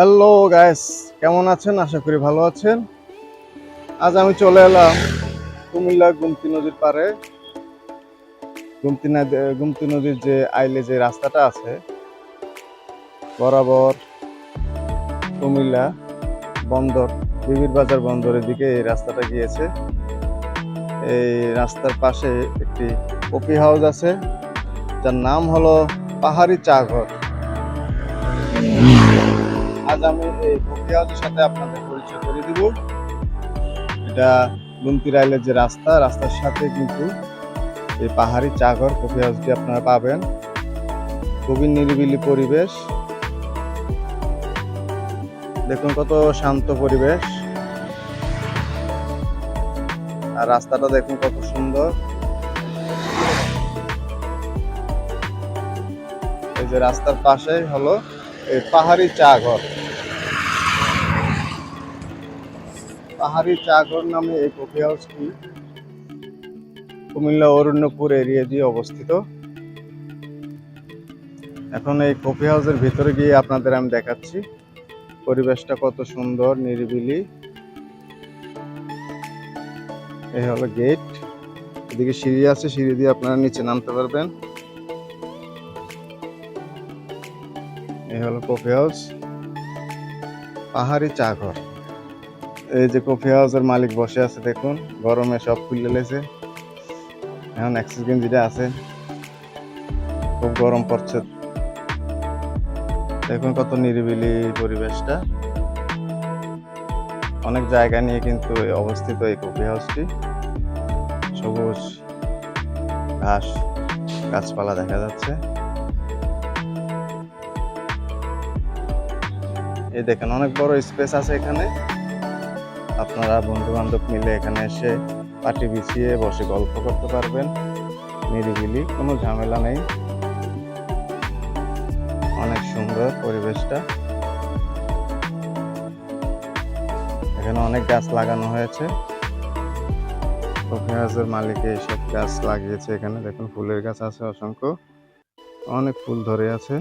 Hello guys কেমন আছেন? আশা করি ভালো আছেন। আজ আমি চলে এলাম কুমিল্লা গুমতি নদীর পারে গুমতি নদী, গুমতি নদীর যে আইলে যে রাস্তাটা আছে, বরাবর কুমিল্লা বন্দর, বিবির বাজার বন্দরের দিকে এই রাস্তাটা গিয়েছে। এই রাস্তার পাশে একটি কফি হাউস আছে, যার নাম হলো পাহাড়ি চা ঘর আজ আমি এই হাউসের সাথে আপনাদের পরিচয় করে দিব। এটা গুমতি রাইলের যে রাস্তা, রাস্তার সাথে কিন্তু এই পাহাড়ি চা ঘর কফি হাউসটি আপনারা পাবেন। খুবই নিরিবিলি পরিবেশ। দেখুন কত শান্ত পরিবেশ। আর রাস্তাটা দেখুন কত সুন্দর। এই যে রাস্তার পাশেই হলো পাহাড়ি চা ঘর। পাহাড়ি চা ঘর নামে এই কফি হাউসটি কুমিল্লা অরণ্যপুর এরিয়া দিয়ে অবস্থিত। এখন এই কফি হাউসের ভিতরে গিয়ে আপনাদের আমি দেখাচ্ছি পরিবেশটা কত সুন্দর, নিরিবিলি। এই হলো গেট এদিকে সিঁড়ি আছে, সিঁড়ি দিয়ে আপনারা নিচে নামতে পারবেন। হলো কফি হাউস পাহাড়ি চা ঘর এই যে কফি হাউসের মালিক বসে আছে, দেখুন, গরমে সব খুলে লেছে। এখন অ্যাক্সিস গেঞ্জিটা আছে। খুব গরম পড়ছে। দেখুন কত নিরিবিলি পরিবেশটা। অনেক জায়গা নিয়ে কিন্তু অবস্থিত এই কফি হাউসটি সবুজ ঘাস, গাছপালা দেখা যাচ্ছে। এই দেখেন, অনেক বড় স্পেস আছে এখানে। আপনারা বন্ধু বান্ধব মিলে এখানে এসে পাটি বিছিয়ে বসে গল্প করতে পারবেন। নিরিবিলি, কোনো ঝামেলা নেই। অনেক সুন্দর পরিবেশটা। এখানে অনেক গাছ লাগানো হয়েছে। কফি হাউসের মালিক এইসব গাছ লাগিয়েছে এখানে। দেখুন, ফুলের গাছ আছে অসংখ্য। অনেক ফুল ধরে আছে।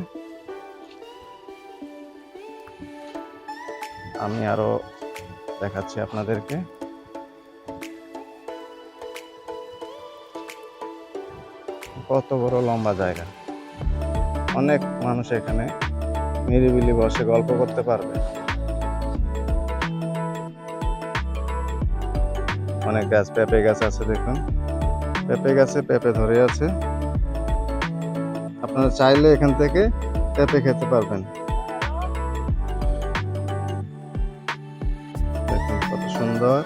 আমি আরও দেখাচ্ছি আপনাদেরকে। কত বড় লম্বা জায়গা। অনেক মানুষ এখানে নিরিবিলি বসে গল্প করতে পারবে। অনেক গাছ পেঁপে গাছ আছে দেখুন। পেঁপে গাছে পেঁপে ধরে আছে। আপনারা চাইলে এখান থেকে পেঁপে খেতে পারবেন। সুন্দর।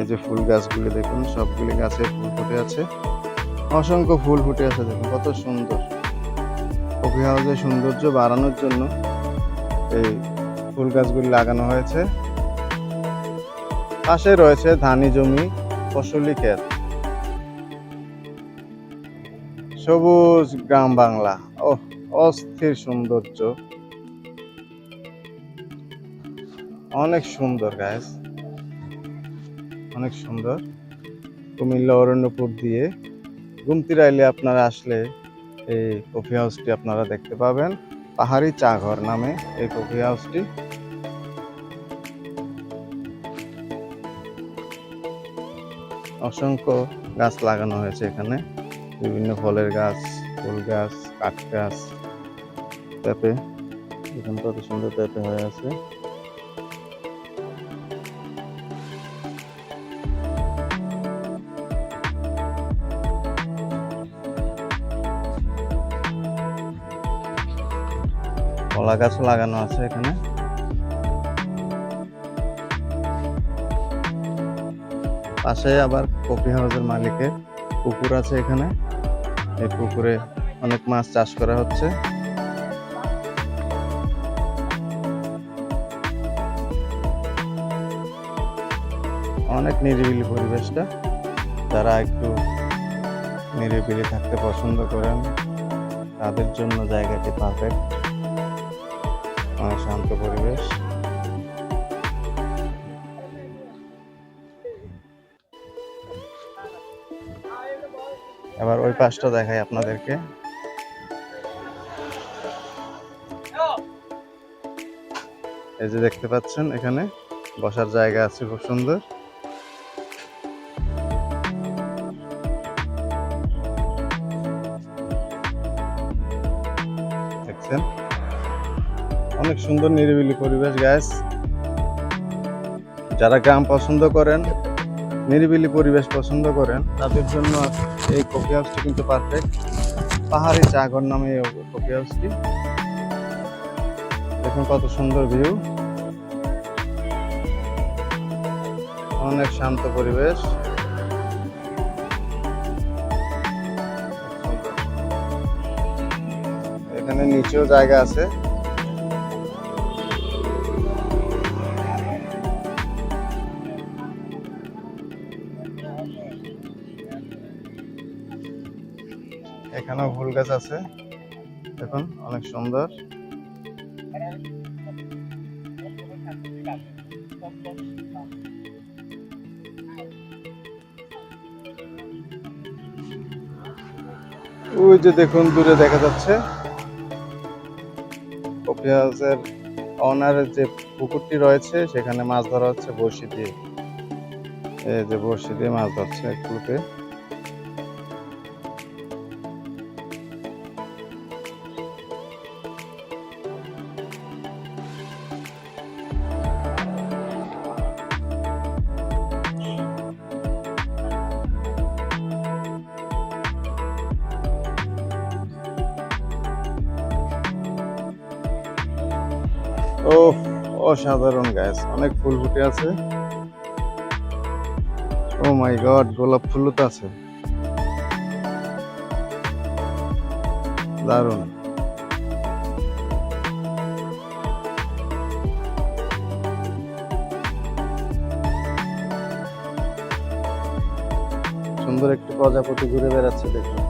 এই যে ফুল গাছগুলি দেখুন, সবগুলি গাছে ফুল ফুটে আছে। অসংখ্য ফুল ফুটে আছে দেখুন, কত সুন্দর। কফি হাউসের সৌন্দর্য বাড়ানোর জন্য এই ফুল গাছগুলি লাগানো হয়েছে। পাশে রয়েছে ধানি জমি, ফসলি ক্ষেত। সবুজ গ্রাম বাংলা ও অস্থির সৌন্দর্য। অনেক সুন্দর গাছ অনেক সুন্দর। কুমিল্লা, অরণ্যপুর দিয়ে গুমতি রাইলে আপনারা আসলে এই কফি হাউসটি আপনারা দেখতে পাবেন। পাহাড়ি চা ঘর নামে এই কফি হাউসটি অসংখ্য গাছ লাগানো হয়েছে এখানে। বিভিন্ন ফলের গাছ, ফুল গাছ, কাঠ গাছ। পেঁপে এখানে কত সুন্দর পেঁপে হয়ে আছে। কলা গাছও লাগানো আছে এখানে। পাশে আবার কফি হাউসের মালিকের পুকুর আছে এখানে। এই পুকুরে অনেক মাছ চাষ করা হচ্ছে। অনেক নিরিবিলি পরিবেশটা। যারা একটু নিরিবিলি থাকতে পছন্দ করেন। তাদের জন্য জায়গাটি পারফেক্ট শান্ত পরিবেশ। এবার ওই পাশটা দেখাই আপনাদেরকে। এই যে দেখতে পাচ্ছেন এখানে বসার জায়গা আছে খুব সুন্দর। দেখছেন? অনেক সুন্দর নিরিবিলি পরিবেশ গ্যাস যারা গ্রাম পছন্দ করেন, নিরিবিলি পরিবেশ পছন্দ করেন, তাদের জন্য এই কফি হাউসটি কিন্তু পারফেক্ট পাহাড়ি চাগর নামে এই কফি হাউসটি দেখুন কত সুন্দর ভিউ অনেক শান্ত পরিবেশ। এখানে নিচেও জায়গা আছে। এখানেও ফুল গাছ আছে। দেখুন, অনেক সুন্দর। ওই যে দেখুন, দূরে দেখা যাচ্ছে। কফি হাউসের অনারের যে পুকুরটি রয়েছে, সেখানে মাছ ধরা হচ্ছে বড়শি দিয়ে। এই যে বড়শি দিয়ে মাছ ধরছে এক ও অসাধারণ গাছ অনেক ফুল ফুটে আছে। ও মাই গড গোলাপ ফুলও তো আছে। দারুণ। সুন্দর একটি প্রজাপতি ঘুরে বেড়াচ্ছে দেখুন।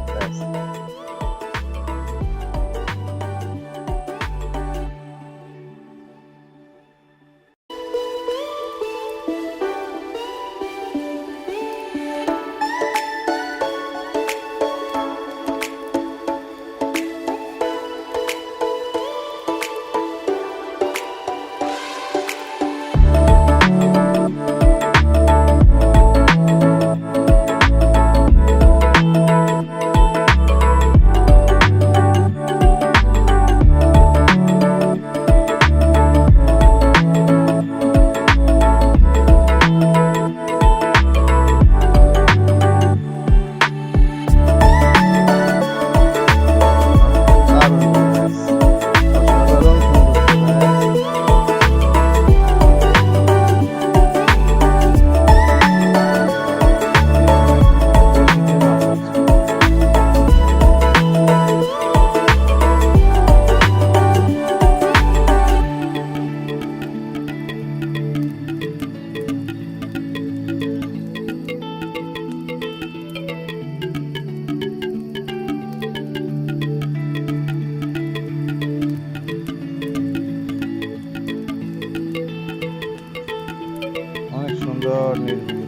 অনেক সুন্দর নির্মল